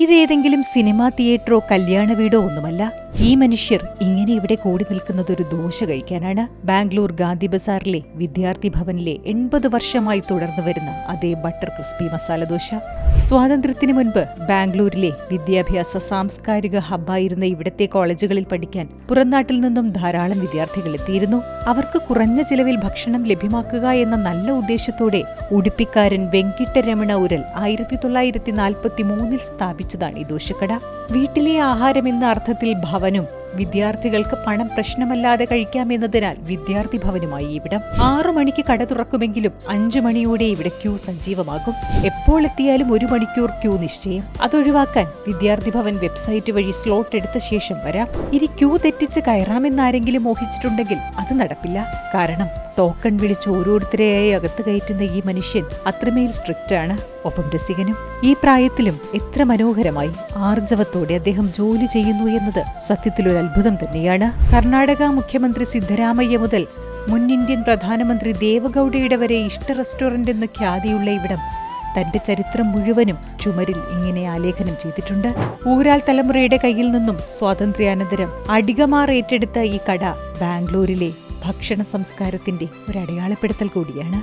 ഇതേതെങ്കിലും cinema തിയേറ്ററോ കല്യാണ വീടോ ഒന്നുമല്ല. ഈ മനുഷ്യർ ഇങ്ങനെ ഇവിടെ കൂടി നിൽക്കുന്നത് ഒരു ദോശ കഴിക്കാനാണ്. ബാംഗ്ലൂർ ഗാന്ധി ബസാറിലെ വിദ്യാർത്ഥി ഭവനിലെ എൺപത് വർഷമായി തുടർന്നു വരുന്ന അതേ ബട്ടർ ക്രിസ്പി മസാല ദോശ. സ്വാതന്ത്ര്യത്തിന് മുൻപ് ബാംഗ്ലൂരിലെ വിദ്യാഭ്യാസ സാംസ്കാരിക ഹബ്ബായിരുന്ന ഇവിടത്തെ കോളേജുകളിൽ പഠിക്കാൻ പുറംനാട്ടിൽ നിന്നും ധാരാളം വിദ്യാർത്ഥികൾ എത്തിയിരുന്നു. അവർക്ക് കുറഞ്ഞ ചിലവിൽ ഭക്ഷണം ലഭ്യമാക്കുക എന്ന നല്ല ഉദ്ദേശത്തോടെ ഉടുപ്പിക്കാരൻ വെങ്കിട്ടരമണ ഉരൽ ആയിരത്തി തൊള്ളായിരത്തി നാൽപ്പത്തി മൂന്നിൽ സ്ഥാപിച്ചതാണ് ഈ ദോശക്കട. വീട്ടിലെ ആഹാരം എന്ന അർത്ഥത്തിൽ ഭവനും വിദ്യാർത്ഥികൾക്ക് പണം പ്രശ്നമല്ലാതെ കഴിക്കാമെന്നതിനാൽ വിദ്യാർത്ഥി ഭവനുമായി ഇവിടം. ആറു മണിക്ക് കട തുറക്കുമെങ്കിലും അഞ്ചു മണിയോടെ ഇവിടെ ക്യൂ സജീവമാകും. എപ്പോൾ എത്തിയാലും ഒരു മണിക്കൂർ ക്യൂ നിശ്ചയം. അതൊഴിവാക്കാൻ വിദ്യാർത്ഥി ഭവൻ വെബ്സൈറ്റ് വഴി സ്ലോട്ട് എടുത്ത ശേഷം വരാം. ഇനി ക്യൂ തെറ്റിച്ച് കയറാമെന്നാരെങ്കിലും മോഹിച്ചിട്ടുണ്ടെങ്കിൽ അത് നടപ്പില്ല. കാരണം ടോക്കൺ വിളിച്ച് ഓരോരുത്തരെയായി അകത്ത് കയറ്റുന്ന ഈ മനുഷ്യൻ അത്രമേൽ സ്ട്രിക്റ്റ് ആണ്. ഒപ്പം രസികനും ഈ പ്രായത്തിലും എത്ര മനോഹരമായി ആർജവത്തോടെ അദ്ദേഹം ജോലി ചെയ്യുന്നു എന്നത് സത്യത്തിലൊരു അത്ഭുതം തന്നെയാണ്. കർണാടക മുഖ്യമന്ത്രി സിദ്ധരാമയ്യ മുതൽ മുൻ ഇന്ത്യൻ പ്രധാനമന്ത്രി ദേവഗൌഡയുടെ വരെ ഇഷ്ട റെസ്റ്റോറന്റ് എന്ന് ഖ്യാതിയുള്ള ഇവിടം തന്റെ ചരിത്രം മുഴുവനും ചുമരിൽ ഇങ്ങനെ ആലേഖനം ചെയ്തിട്ടുണ്ട്. ഊരാൾ തലമുറയുടെ കയ്യിൽ നിന്നും സ്വാതന്ത്ര്യാനന്തരം അടികമാർ ഏറ്റെടുത്ത ഈ കട ബാംഗ്ലൂരിലെ ഭക്ഷണ സംസ്കാരത്തിന്റെ ഒരു അടയാളപ്പെടുത്തൽ കൂടിയാണ്.